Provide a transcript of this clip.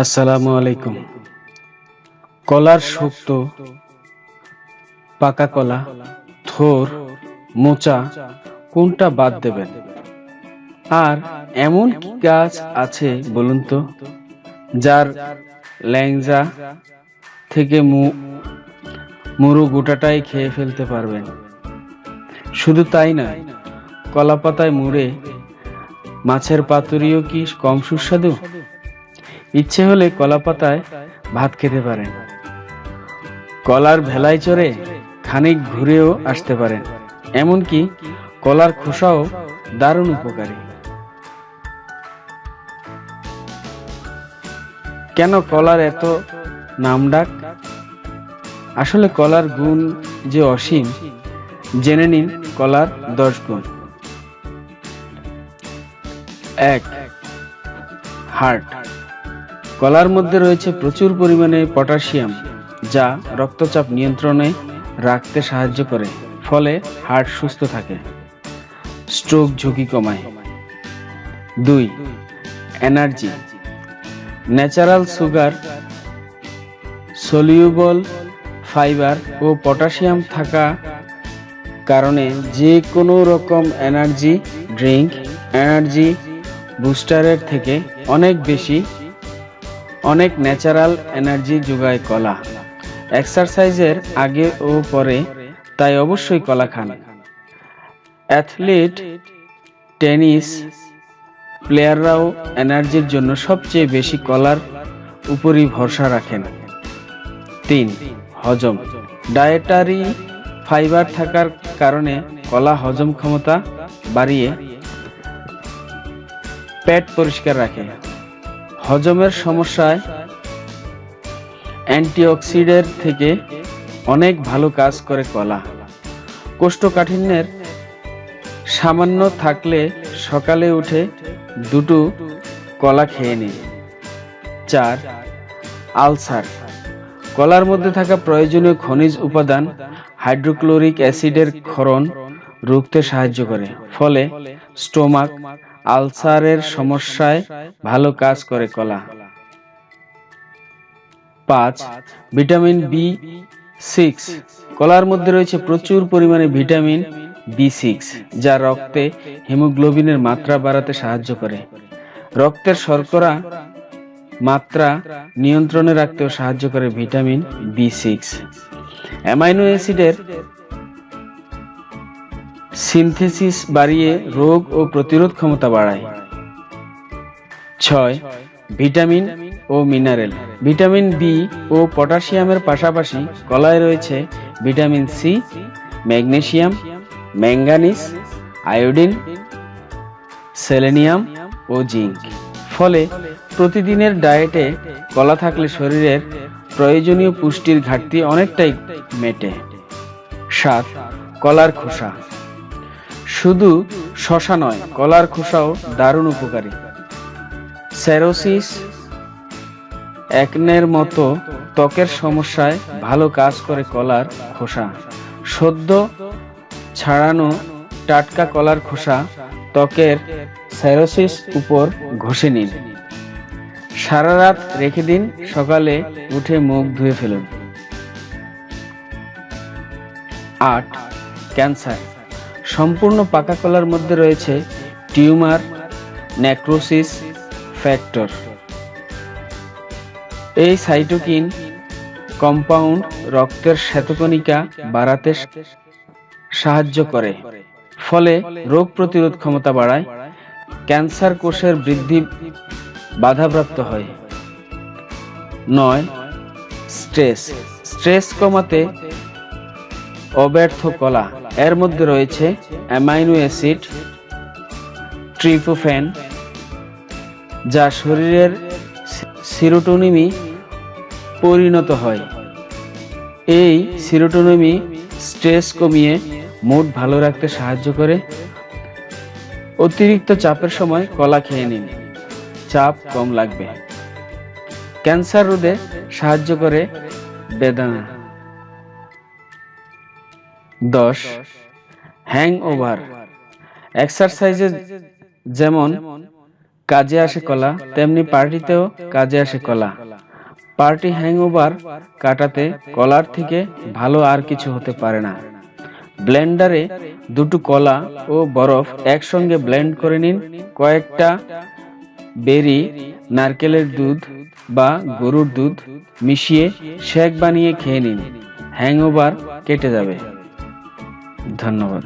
আসসালামু আলাইকুম। কলার শুক্ত পাকা কলা, থোর, মোচা, কোনটা বাদ দেবেন? আর এমন কি গাছ আছে বলুন তো, যার ল্যাংজা থেকে মুরু গোটাটাই খেয়ে ফেলতে পারবেন? শুধু তাই নয় কলা পাতায় মুড়ে মাছের পাতুরিও কি কম সুস্বাদু? ইচ্ছে হলে কলা পাতায় ভাত খেতে পারেন। কলার ভেলায় চড়ে খানিক ঘুরেও আসতে পারেন। এমনকি কলার খোসাও দারুণ উপকারী। কেন কলার এত নামডাক? আসলে কলার গুণ যে অসীম, জেনে নিন কলার দশ গুণ। এক, হার্ট। কলার মধ্যে রয়েছে প্রচুর পরিমাণে পটাশিয়াম, যা রক্তচাপ নিয়ন্ত্রণে রাখতে সাহায্য করে, ফলে হার্ট সুস্থ থাকে। স্ট্রোক ঝুঁকি কমায়। দুই, energy. Natural sugar, soluble fibre ও পটাশিয়াম থাকা কারণে যে কোনো রকম এনার্জি, ড্রিঙ্ক, এনার্জি বুস্টারের থেকে অনেক বেশি অনেক ন্যাচারাল এনার্জি যোগায় কলা। এক্সারসাইজের আগে ও পরে তাই অবশ্যই কলা খান। অ্যাথলিট টেনিস প্লেয়াররাও এনার্জির জন্য সবচেয়ে বেশি কলার উপরই ভরসা রাখেন। তিন, হজম। ডায়েটারি ফাইবার থাকার কারণে কলা হজম ক্ষমতা বাড়িয়ে পেট পরিষ্কার রাখে। হজমের সমস্যায় অ্যান্টিঅক্সিডেন্ট থেকে অনেক ভালো কাজ করে কলা। কোষ্ঠকাঠিন্যের সামান্য থাকলে সকালে উঠে দুটো কলা খেয়ে নিন। চার, আলসার। কলার মধ্যে থাকা প্রয়োজনীয় খনিজ উপাদান হাইড্রোক্লোরিক অ্যাসিডের ক্ষরণ রুখতে সাহায্য করে, ফলে স্টোমাক আলসারের সমস্যায় ভালো কাজ করে কলা। পাঁচ, ভিটামিন বি সিক্স। কলার মধ্যে রয়েছে প্রচুর পরিমাণে ভিটামিন বি সিক্স, যা রক্তে হিমোগ্লোবিনের মাত্রা বাড়াতে সাহায্য করে। রক্তের শর্করা মাত্রা নিয়ন্ত্রণে রাখতেও সাহায্য করে ভিটামিন বি সিক্স। অ্যামাইনো অ্যাসিডের সিনথেসিস বাড়িয়ে রোগ ও প্রতিরোধ ক্ষমতা বাড়ায়। ছয়, ভিটামিন ও মিনারেল। ভিটামিন বি ও পটাশিয়ামের পাশাপাশি কলায় রয়েছে vitamin C, magnesium, manganese, iodine, selenium ও জিঙ্ক। ফলে প্রতিদিনের ডায়েটে কলা থাকলে শরীরের প্রয়োজনীয় পুষ্টির ঘাটতি অনেকটাই মেটে। সাত কলার খোসা। শুধু শশা নয়, কলার খোসাও দারুণ উপকারী। সেরোসিস একনের মতো ত্বকের সমস্যায় ভালো কাজ করে কলার খোসা। সদ্য ছাড়ানো টাটকা কলার খোসা ত্বকের সেরোসিস উপর ঘষে নিন। সারা রাত রেখে দিন, সকালে উঠে মুখ ধুয়ে ফেলুন। আট, ক্যান্সার। সম্পূর্ণ পাকা কলার মধ্যে রয়েছে টিউমার নেক্রোসিস ফ্যাক্টর এই সাইটোকিন কম্পাউন্ড রক্তের শ্বেতকণিকা বাড়াতে সাহায্য করে, ফলে রোগ প্রতিরোধ ক্ষমতা বাড়ায়, ক্যান্সার কোষের বৃদ্ধি বাধাপ্রাপ্ত হয়। নয় স্ট্রেস স্ট্রেস কমাতে অব্যর্থ কলা। এর মধ্যে রয়েছে অ্যামাইনো অ্যাসিড, ট্রিপোফ্যান, যা শরীরের সিরোটোনিমি পরিণত হয়। এই সিরোটোনিমি স্ট্রেস কমিয়ে মুড ভালো রাখতে সাহায্য করে। অতিরিক্ত চাপের সময় কলা খেয়ে নিন। চাপ কম লাগবে। ক্যান্সার রোধে সাহায্য করে বেদানা। দশ হ্যাং ওভার এক্সারসাইজে যেমন কাজে আসে কলা, তেমনি পার্টিতেও কাজে আসে কলা। পার্টি হ্যাংওভার কাটাতে কলার থেকে ভালো আর কিছু হতে পারে না। ব্লেন্ডারে দুটো কলা ও বরফ একসঙ্গে ব্লেন্ড করে নিন। কয়েকটা বেরি, নারকেলের দুধ বা গরুর দুধ মিশিয়ে শেক বানিয়ে খেয়ে নিন। হ্যাংওভার কেটে যাবে। ধন্যবাদ।